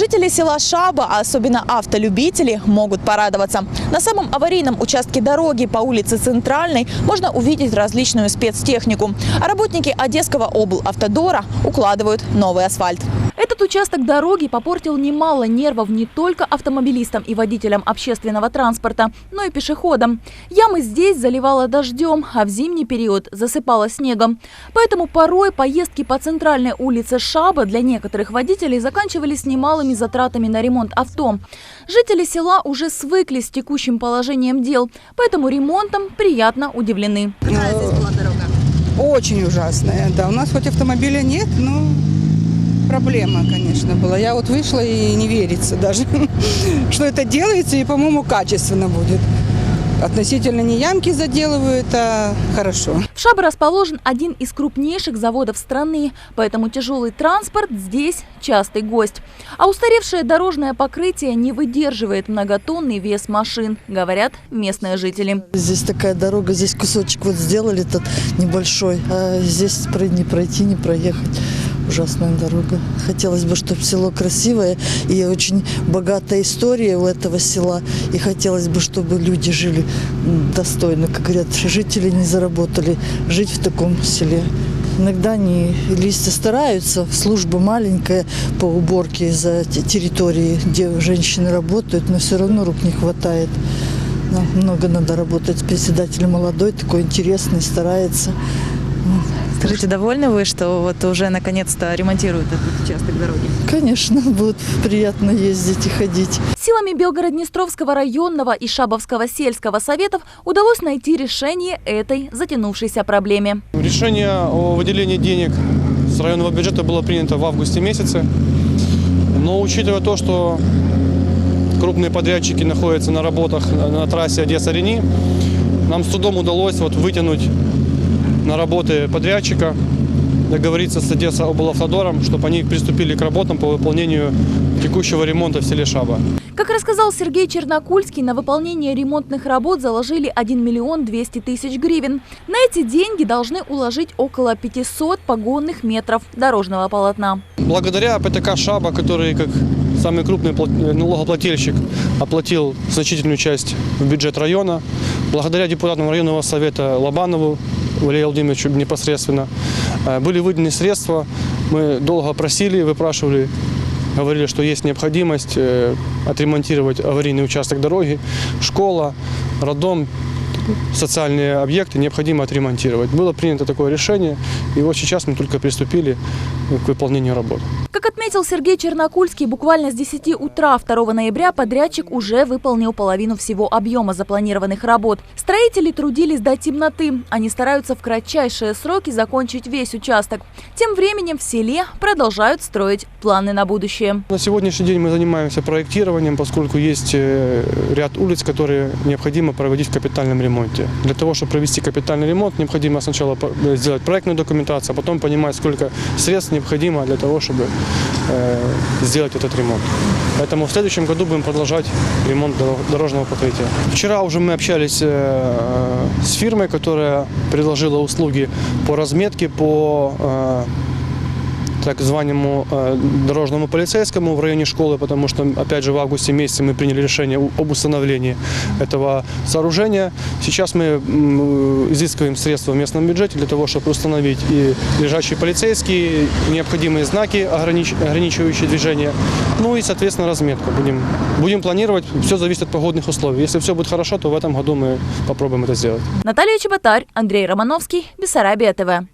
Жители села Шаба, а особенно автолюбители, могут порадоваться. На самом аварийном участке дороги по улице Центральной можно увидеть различную спецтехнику. А работники Одесского облавтодора укладывают новый асфальт. Этот участок дороги попортил немало нервов не только автомобилистам и водителям общественного транспорта, но и пешеходам. Ямы здесь заливало дождем, а в зимний период засыпало снегом. Поэтому порой поездки по центральной улице Шаба для некоторых водителей заканчивались немалыми затратами на ремонт авто. Жители села уже свыклись с текущим положением дел, поэтому ремонтом приятно удивлены. Очень ужасная, да. У нас хоть автомобиля нет, но проблема, конечно, была. Я вот вышла и не верится даже, что это делается и, по-моему, качественно будет. Относительно не ямки заделывают, а хорошо. В Шабе расположен один из крупнейших заводов страны, поэтому тяжелый транспорт здесь частый гость. А устаревшее дорожное покрытие не выдерживает многотонный вес машин, говорят местные жители. Здесь такая дорога, здесь кусочек вот сделали этот небольшой, а здесь не пройти, не проехать. Ужасная дорога. Хотелось бы, чтобы село красивое и очень богатая история у этого села. И хотелось бы, чтобы люди жили достойно, как говорят, жители не заработали жить в таком селе. Иногда они листья стараются, служба маленькая по уборке за те- территории, где женщины работают, но все равно рук не хватает. Да, много надо работать. Председатель молодой, такой интересный, старается. Скажите, довольны вы, что вот уже наконец-то ремонтируют этот участок дороги? Конечно, будет приятно ездить и ходить. Силами Белгород-Днестровского районного и Шабовского сельского советов удалось найти решение этой затянувшейся проблеме. Решение о выделении денег с районного бюджета было принято в августе месяце. Но учитывая то, что крупные подрядчики находятся на работах на трассе Одесса-Рени, нам с трудом удалось вот вытянуть на работы подрядчика, договориться с Одесса облавтодором, чтобы они приступили к работам по выполнению текущего ремонта в селе Шаба. Как рассказал Сергей Чернокульский, на выполнение ремонтных работ заложили 1 миллион 200 тысяч гривен. На эти деньги должны уложить около 500 погонных метров дорожного полотна. Благодаря ПТК «Шаба», который как самый крупный пла- налогоплательщик оплатил значительную часть в бюджет района, благодаря депутатам районного совета Лобанову Валерию Владимировичу непосредственно, э, были выделены средства. Мы долго просили, выпрашивали, говорили, что есть необходимость э, отремонтировать аварийный участок дороги, школа, роддом, социальные объекты необходимо отремонтировать. Было принято такое решение, и вот сейчас мы только приступили к выполнению работ. Как отметил Сергей Чернокульский, буквально с 10 утра 2 ноября подрядчик уже выполнил половину всего объема запланированных работ. Строители трудились до темноты. Они стараются в кратчайшие сроки закончить весь участок. Тем временем в селе продолжают строить планы на будущее. На сегодняшний день мы занимаемся проектированием, поскольку есть э, ряд улиц, которые необходимо проводить в капитальном ремонте. Для того, чтобы провести капитальный ремонт, необходимо сначала сделать проектную документацию, а потом понимать, сколько средств необходимо для того, чтобы э, сделать этот ремонт. Поэтому в следующем году будем продолжать ремонт доро- дорожного покрытия. Вчера уже мы общались э, с фирмой, которая предложила услуги по разметке, по э, так званому э, дорожному полицейскому в районе школы, потому что, опять же, в августе месяце мы приняли решение об установлении этого сооружения. Сейчас мы изыскиваем средства в местном бюджете для того, чтобы установить и лежачие полицейские, необходимые знаки, огранич- ограничивающие движение, ну и, соответственно, разметку. Будем, будем планировать, все зависит от погодных условий. Если все будет хорошо, то в этом году мы попробуем это сделать. Наталья Чеботарь, Андрей Романовский, Бессарабия ТВ.